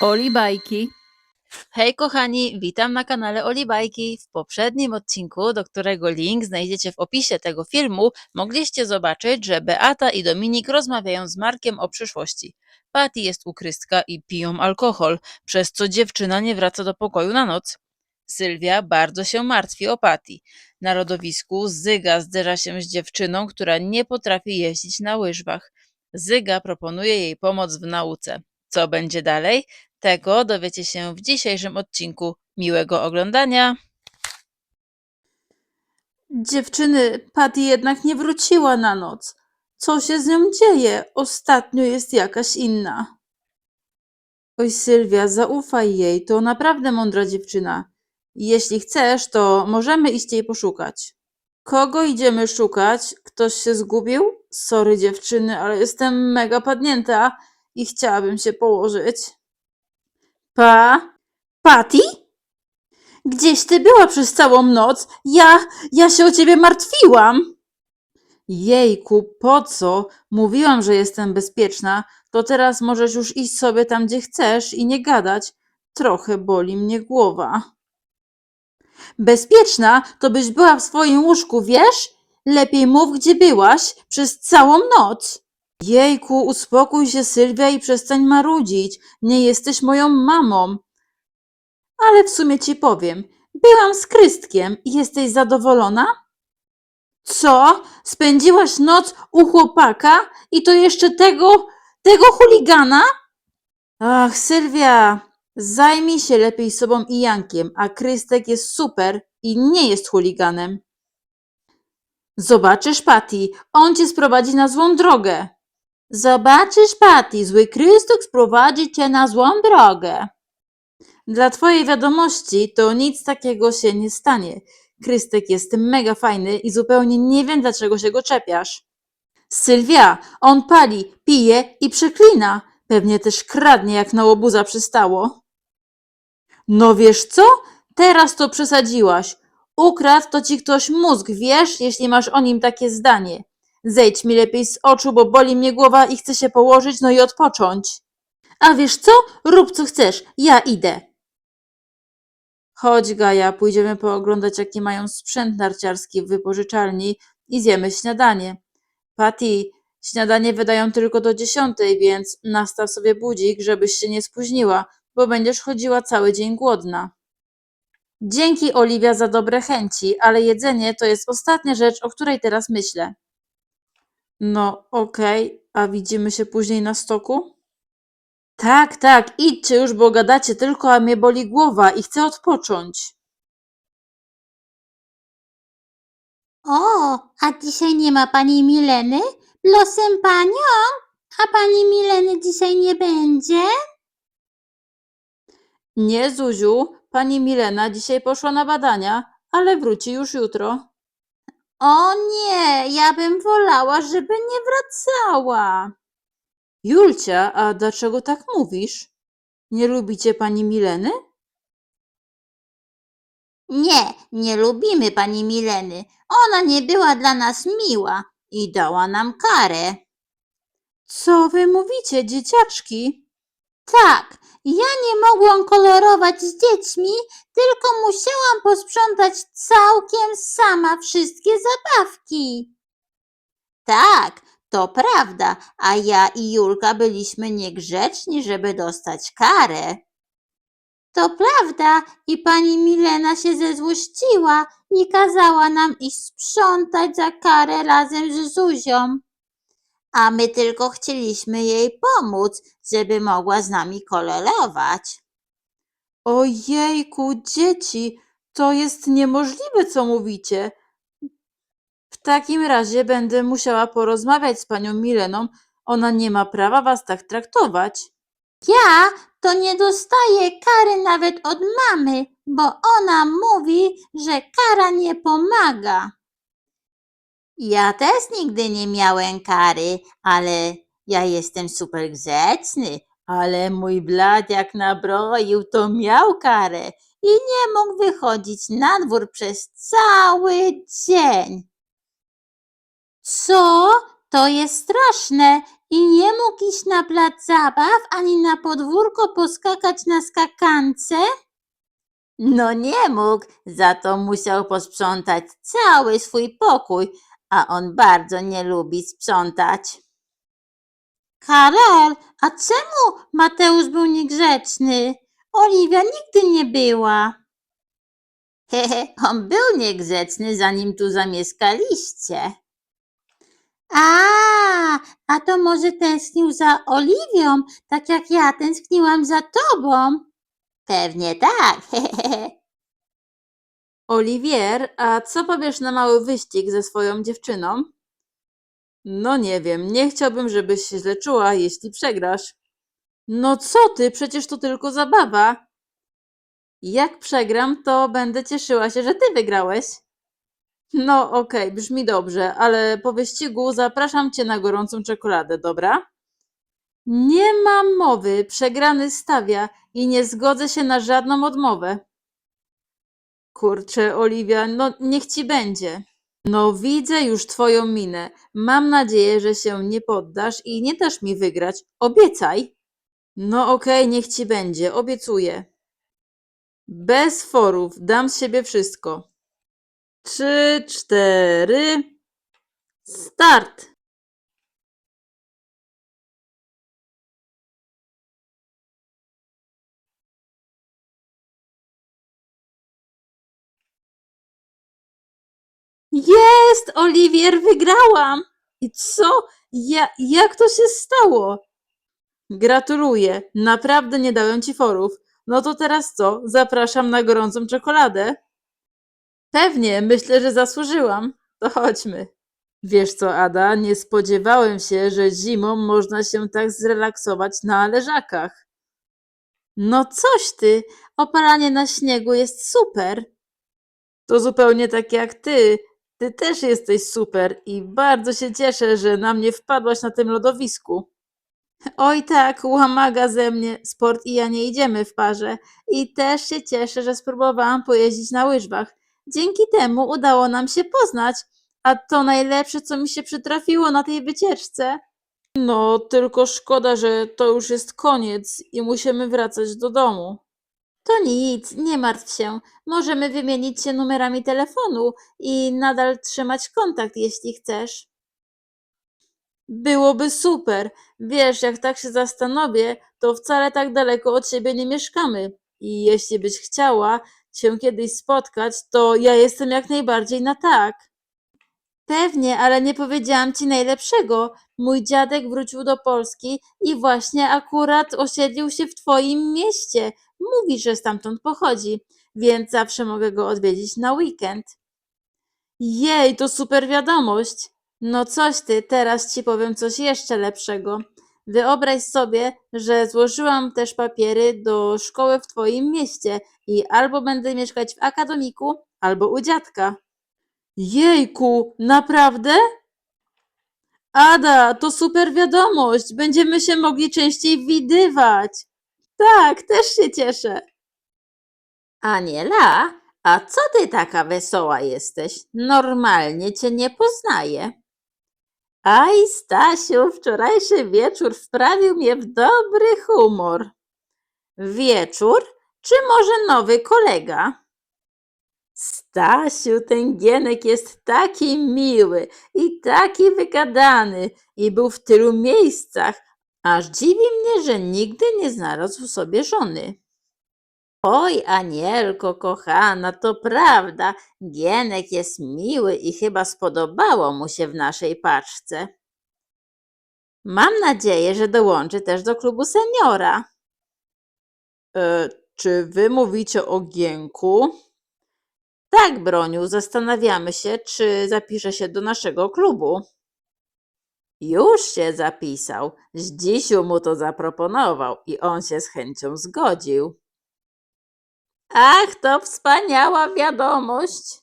Oli Bajki. Hej kochani, witam na kanale Olibajki. W poprzednim odcinku, do którego link znajdziecie w opisie tego filmu, mogliście zobaczyć, że Beata i Dominik rozmawiają z Markiem o przyszłości. Patty jest u Krystka i piją alkohol, przez co dziewczyna nie wraca do pokoju na noc. Sylwia bardzo się martwi o Patty. Na rodowisku Zyga zderza się z dziewczyną, która nie potrafi jeździć na łyżwach. Zyga proponuje jej pomoc w nauce. Co będzie dalej? Tego dowiecie się w dzisiejszym odcinku. Miłego oglądania. Dziewczyny, Patty jednak nie wróciła na noc. Co się z nią dzieje? Ostatnio jest jakaś inna. Oj, Sylwia, zaufaj jej, to naprawdę mądra dziewczyna. Jeśli chcesz, to możemy iść jej poszukać. Kogo idziemy szukać? Ktoś się zgubił? Sorry dziewczyny, ale jestem mega padnięta i chciałabym się położyć. Pa? Patty? Gdzieś ty była przez całą noc? Ja, ja się o ciebie martwiłam. Jejku, po co? Mówiłam, że jestem bezpieczna. To teraz możesz już iść sobie tam, gdzie chcesz i nie gadać. Trochę boli mnie głowa. Bezpieczna? To byś była w swoim łóżku, wiesz? Lepiej mów, gdzie byłaś przez całą noc. Jejku, uspokój się, Sylwia, i przestań marudzić. Nie jesteś moją mamą. Ale w sumie ci powiem. Byłam z Krystkiem. Jesteś zadowolona? Co? Spędziłaś noc u chłopaka i to jeszcze tego, tego chuligana? Ach, Sylwia, zajmij się lepiej sobą i Jankiem, a Krystek jest super i nie jest chuliganem. Zobaczysz, Patty, on cię sprowadzi na złą drogę. Zobaczysz, Patty, zły Krystek sprowadzi cię na złą drogę. Dla twojej wiadomości to nic takiego się nie stanie. Krystek jest mega fajny i zupełnie nie wiem, dlaczego się go czepiasz. Sylwia, on pali, pije i przeklina. Pewnie też kradnie, jak na łobuza przystało. No wiesz co? Teraz to przesadziłaś. Ukradł to ci ktoś mózg, wiesz, jeśli masz o nim takie zdanie. Zejdź mi lepiej z oczu, bo boli mnie głowa i chcę się położyć, no i odpocząć. A wiesz co? Rób co chcesz, ja idę. Chodź, Gaja, pójdziemy pooglądać, jaki mają sprzęt narciarski w wypożyczalni i zjemy śniadanie. Patty, śniadanie wydają tylko do dziesiątej, więc nastaw sobie budzik, żebyś się nie spóźniła, bo będziesz chodziła cały dzień głodna. Dzięki, Oliwia, za dobre chęci, ale jedzenie to jest ostatnia rzecz, o której teraz myślę. No, okej, a widzimy się później na stoku? Tak, tak, idźcie już, bo gadacie tylko, a mnie boli głowa i chcę odpocząć. O, a dzisiaj nie ma pani Mileny? Losem panią? A pani Mileny dzisiaj nie będzie? Nie, Zuziu, pani Milena dzisiaj poszła na badania, ale wróci już jutro. O nie, ja bym wolała, żeby nie wracała. Julcia, a dlaczego tak mówisz? Nie lubicie pani Mileny? Nie, nie lubimy pani Mileny. Ona nie była dla nas miła i dała nam karę. Co wy mówicie, dzieciaczki? Tak, ja nie mogłam kolorować z dziećmi, tylko musiałam posprzątać całkiem sama wszystkie zabawki. Tak, to prawda, a ja i Julka byliśmy niegrzeczni, żeby dostać karę. To prawda, i pani Milena się zezłościła i kazała nam iść sprzątać za karę razem z Zuzią. A my tylko chcieliśmy jej pomóc, żeby mogła z nami kolorować. Ojejku, dzieci, to jest niemożliwe, co mówicie. W takim razie będę musiała porozmawiać z panią Mileną. Ona nie ma prawa was tak traktować. Ja to nie dostaję kary nawet od mamy, bo ona mówi, że kara nie pomaga. Ja też nigdy nie miałem kary, ale ja jestem super grzeczny. Ale mój blat jak nabroił, to miał karę i nie mógł wychodzić na dwór przez cały dzień. Co? To jest straszne i nie mógł iść na plac zabaw ani na podwórko poskakać na skakance? No nie mógł, za to musiał posprzątać cały swój pokój, a on bardzo nie lubi sprzątać. Karol, a czemu Mateusz był niegrzeczny? Oliwia nigdy nie była. Hehe, on był niegrzeczny, zanim tu zamieszkaliście. A, a to może tęsknił za Oliwią, tak jak ja tęskniłam za tobą? Pewnie tak. hehehe. Oliwier, a co powiesz na mały wyścig ze swoją dziewczyną? No nie wiem, nie chciałbym, żebyś się źle czuła, jeśli przegrasz. No co ty, przecież to tylko zabawa. Jak przegram, to będę cieszyła się, że ty wygrałeś. No okej, brzmi dobrze, ale po wyścigu zapraszam cię na gorącą czekoladę, dobra? Nie mam mowy, przegrany stawia i nie zgodzę się na żadną odmowę. Kurczę, Oliwia, no niech ci będzie. No widzę już twoją minę. Mam nadzieję, że się nie poddasz i nie dasz mi wygrać. Obiecaj. No okej, niech ci będzie, obiecuję. Bez forów, dam z siebie wszystko. Trzy, cztery. Start! Jest, Oliwier, wygrałam! I co? Ja, jak to się stało? Gratuluję, naprawdę nie dałem ci forów. No to teraz co? Zapraszam na gorącą czekoladę. Pewnie, myślę, że zasłużyłam. To chodźmy. Wiesz co, Ada, nie spodziewałem się, że zimą można się tak zrelaksować na leżakach. No coś ty, opalanie na śniegu jest super. To zupełnie tak jak ty. Ty też jesteś super i bardzo się cieszę, że na mnie wpadłaś na tym lodowisku. Oj tak, łamaga ze mnie. Sport i ja nie idziemy w parze. I też się cieszę, że spróbowałam pojeździć na łyżwach. Dzięki temu udało nam się poznać, a to najlepsze, co mi się przytrafiło na tej wycieczce. No, tylko szkoda, że to już jest koniec i musimy wracać do domu. To nic, nie martw się. Możemy wymienić się numerami telefonu i nadal trzymać kontakt, jeśli chcesz. Byłoby super. Wiesz, jak tak się zastanowię, to wcale tak daleko od siebie nie mieszkamy. I jeśli byś chciała się kiedyś spotkać, to ja jestem jak najbardziej na tak. Pewnie, ale nie powiedziałam ci najlepszego. Mój dziadek wrócił do Polski i właśnie akurat osiedlił się w twoim mieście. Mówi, że stamtąd pochodzi, więc zawsze mogę go odwiedzić na weekend. Jej, to super wiadomość. No coś ty, teraz ci powiem coś jeszcze lepszego. Wyobraź sobie, że złożyłam też papiery do szkoły w twoim mieście i albo będę mieszkać w akademiku, albo u dziadka. Jejku, naprawdę? Ada, to super wiadomość. Będziemy się mogli częściej widywać. Tak, też się cieszę. Aniela, a co ty taka wesoła jesteś? Normalnie cię nie poznaję. Aj, Stasiu, wczorajszy wieczór wprawił mnie w dobry humor. Wieczór, czy może nowy kolega? Stasiu, ten Gienek jest taki miły i taki wygadany i był w tylu miejscach, aż dziwi mnie, że nigdy nie znalazł sobie żony. Oj, Anielko, kochana, to prawda. Gienek jest miły i chyba spodobało mu się w naszej paczce. Mam nadzieję, że dołączy też do klubu seniora. E, czy wy mówicie o Gienku? Tak, Broniu, zastanawiamy się, czy zapisze się do naszego klubu. Już się zapisał. Zdzisiu mu to zaproponował i on się z chęcią zgodził. Ach, to wspaniała wiadomość.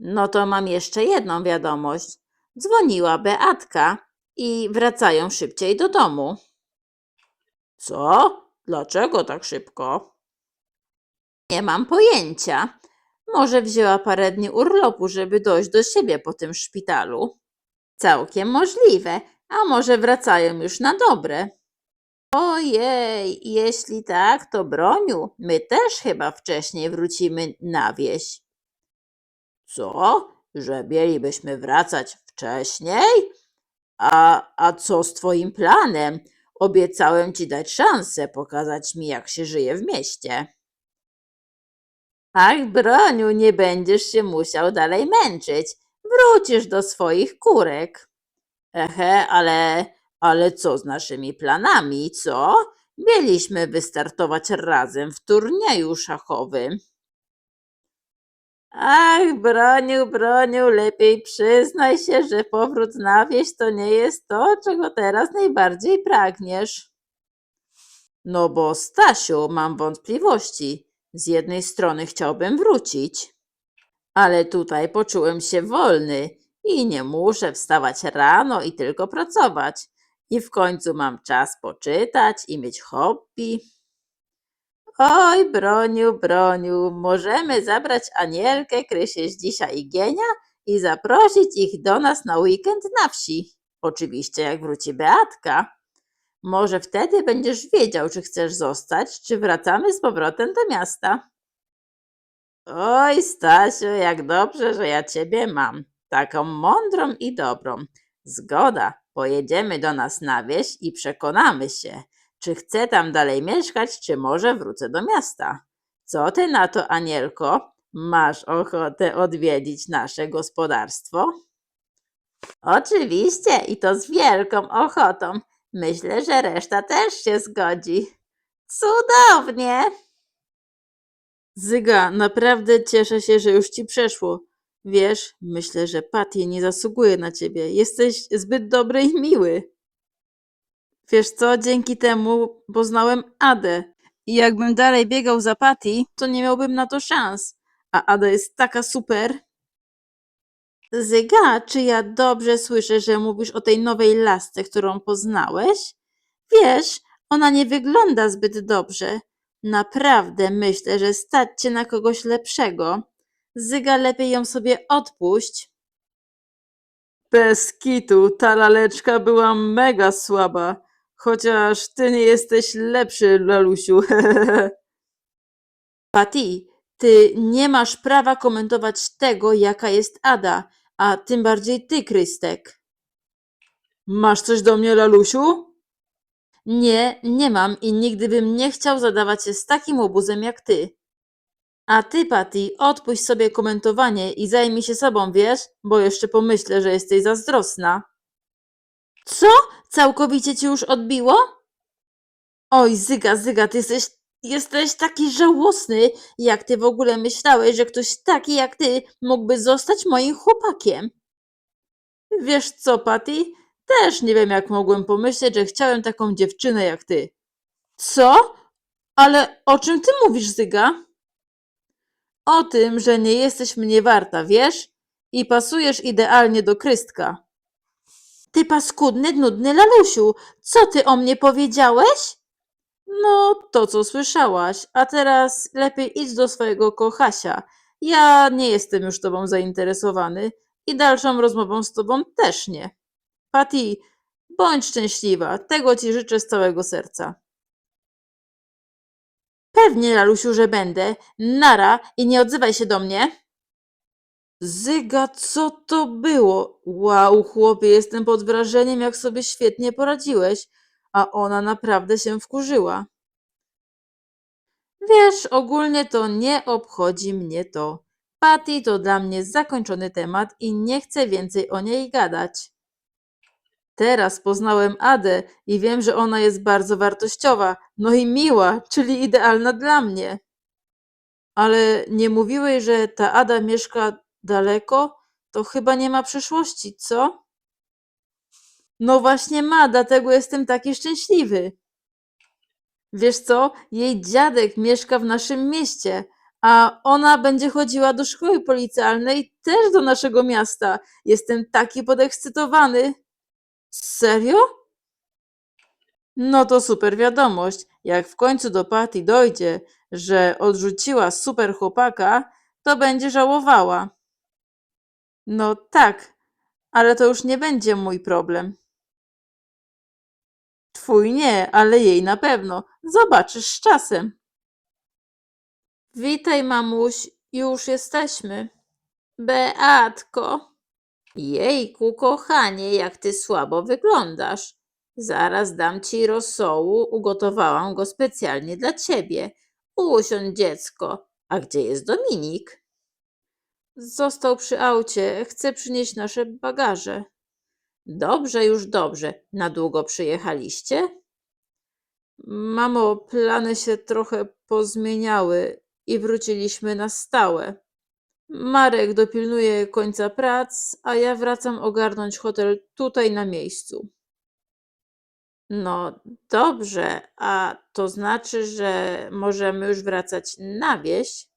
No to mam jeszcze jedną wiadomość. Dzwoniła Beatka i wracają szybciej do domu. Co? Dlaczego tak szybko? Nie mam pojęcia. Może wzięła parę dni urlopu, żeby dojść do siebie po tym szpitalu. Całkiem możliwe, a może wracają już na dobre. Ojej, jeśli tak, to Broniu, my też chyba wcześniej wrócimy na wieś. Co? Że mielibyśmy wracać wcześniej? A, a co z twoim planem? Obiecałem ci dać szansę pokazać mi, jak się żyje w mieście. Ach, Broniu, nie będziesz się musiał dalej męczyć. Wrócisz do swoich kurek. Ehe, ale, ale co z naszymi planami, co? Mieliśmy wystartować razem w turnieju szachowym. Ach, Broniu, Broniu, lepiej przyznaj się, że powrót na wieś to nie jest to, czego teraz najbardziej pragniesz. No bo, Stasiu, mam wątpliwości. Z jednej strony chciałbym wrócić, ale tutaj poczułem się wolny i nie muszę wstawać rano i tylko pracować. I w końcu mam czas poczytać i mieć hobby. Oj, Broniu, Broniu, możemy zabrać Anielkę, Krysię Zdzisia i Gienia i zaprosić ich do nas na weekend na wsi. Oczywiście jak wróci Beatka. Może wtedy będziesz wiedział, czy chcesz zostać, czy wracamy z powrotem do miasta. Oj, Stasiu, jak dobrze, że ja ciebie mam. Taką mądrą i dobrą. Zgoda, pojedziemy do nas na wieś i przekonamy się, czy chcę tam dalej mieszkać, czy może wrócę do miasta. Co ty na to, Anielko? Masz ochotę odwiedzić nasze gospodarstwo? Oczywiście i to z wielką ochotą. Myślę, że reszta też się zgodzi. Cudownie! Zyga, naprawdę cieszę się, że już ci przeszło. Wiesz, myślę, że Patty nie zasługuje na ciebie. Jesteś zbyt dobry i miły. Wiesz co, dzięki temu poznałem Adę. I jakbym dalej biegał za Patty, to nie miałbym na to szans. A Ada jest taka super. Zyga, czy ja dobrze słyszę, że mówisz o tej nowej lasce, którą poznałeś? Wiesz, ona nie wygląda zbyt dobrze. Naprawdę myślę, że stać cię na kogoś lepszego. Zyga, lepiej ją sobie odpuść. Bez kitu, ta laleczka była mega słaba. Chociaż ty nie jesteś lepszy, lalusiu. Patty, ty nie masz prawa komentować tego, jaka jest Ada, a tym bardziej ty, Krystek. Masz coś do mnie, lalusiu? Nie, nie mam i nigdy bym nie chciał zadawać się z takim łobuzem jak ty. A ty, Patty, odpuść sobie komentowanie i zajmij się sobą, wiesz? Bo jeszcze pomyślę, że jesteś zazdrosna. Co? Całkowicie ci już odbiło? Oj, Zyga, Zyga, ty jesteś, jesteś taki żałosny. Jak ty w ogóle myślałeś, że ktoś taki jak ty mógłby zostać moim chłopakiem? Wiesz co, Patty? Też nie wiem, jak mogłem pomyśleć, że chciałem taką dziewczynę jak ty. Co? Ale o czym ty mówisz, Zyga? O tym, że nie jesteś mnie warta, wiesz? I pasujesz idealnie do Krystka. Ty paskudny, nudny lalusiu, co ty o mnie powiedziałeś? No, to co słyszałaś, a teraz lepiej idź do swojego kochasia. Ja nie jestem już tobą zainteresowany i dalszą rozmową z tobą też nie. Patty, bądź szczęśliwa, tego ci życzę z całego serca. Pewnie, lalusiu, że będę. Nara i nie odzywaj się do mnie. Zyga, co to było? Wow, chłopie, jestem pod wrażeniem, jak sobie świetnie poradziłeś. A ona naprawdę się wkurzyła. Wiesz, ogólnie to nie obchodzi mnie to. Patty to dla mnie zakończony temat i nie chcę więcej o niej gadać. Teraz poznałem Adę i wiem, że ona jest bardzo wartościowa, no i miła, czyli idealna dla mnie. Ale nie mówiłeś, że ta Ada mieszka daleko? To chyba nie ma przyszłości, co? No właśnie ma, dlatego jestem taki szczęśliwy. Wiesz co, jej dziadek mieszka w naszym mieście, a ona będzie chodziła do szkoły policjalnej też do naszego miasta. Jestem taki podekscytowany. Serio? No to super wiadomość. Jak w końcu do Patty dojdzie, że odrzuciła super chłopaka, to będzie żałowała. No tak, ale to już nie będzie mój problem. Twój nie, ale jej na pewno. Zobaczysz z czasem. Witaj, mamuś, już jesteśmy. Beatko. Jejku, kochanie, jak ty słabo wyglądasz. Zaraz dam ci rosołu, ugotowałam go specjalnie dla ciebie. Usiądź, dziecko. A gdzie jest Dominik? Został przy aucie. Chcę przynieść nasze bagaże. Dobrze, już dobrze. Na długo przyjechaliście? Mamo, plany się trochę pozmieniały i wróciliśmy na stałe. Marek dopilnuje końca prac, a ja wracam ogarnąć hotel tutaj na miejscu. No dobrze, a to znaczy, że możemy już wracać na wieś?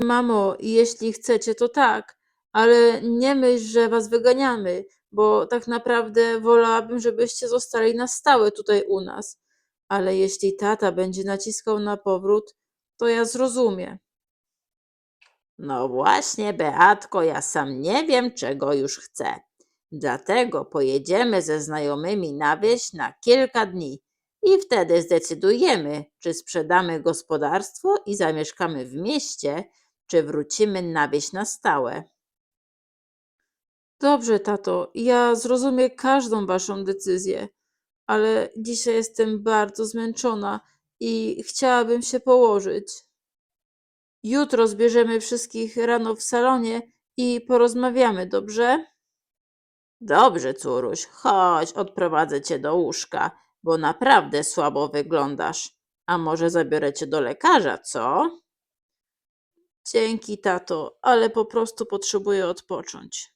Mamo, jeśli chcecie, to tak, ale nie myśl, że was wyganiamy, bo tak naprawdę wolałabym, żebyście zostali na stałe tutaj u nas. Ale jeśli tata będzie naciskał na powrót, to ja zrozumiem. No właśnie, Beatko, ja sam nie wiem, czego już chcę. Dlatego pojedziemy ze znajomymi na wieś na kilka dni i wtedy zdecydujemy, czy sprzedamy gospodarstwo i zamieszkamy w mieście, czy wrócimy na wieś na stałe. Dobrze, tato, ja zrozumiem każdą waszą decyzję, ale dzisiaj jestem bardzo zmęczona i chciałabym się położyć. Jutro zbierzemy wszystkich rano w salonie i porozmawiamy, dobrze? Dobrze, córuś, chodź, odprowadzę cię do łóżka, bo naprawdę słabo wyglądasz. A może zabiorę cię do lekarza, co? Dzięki, tato, ale po prostu potrzebuję odpocząć.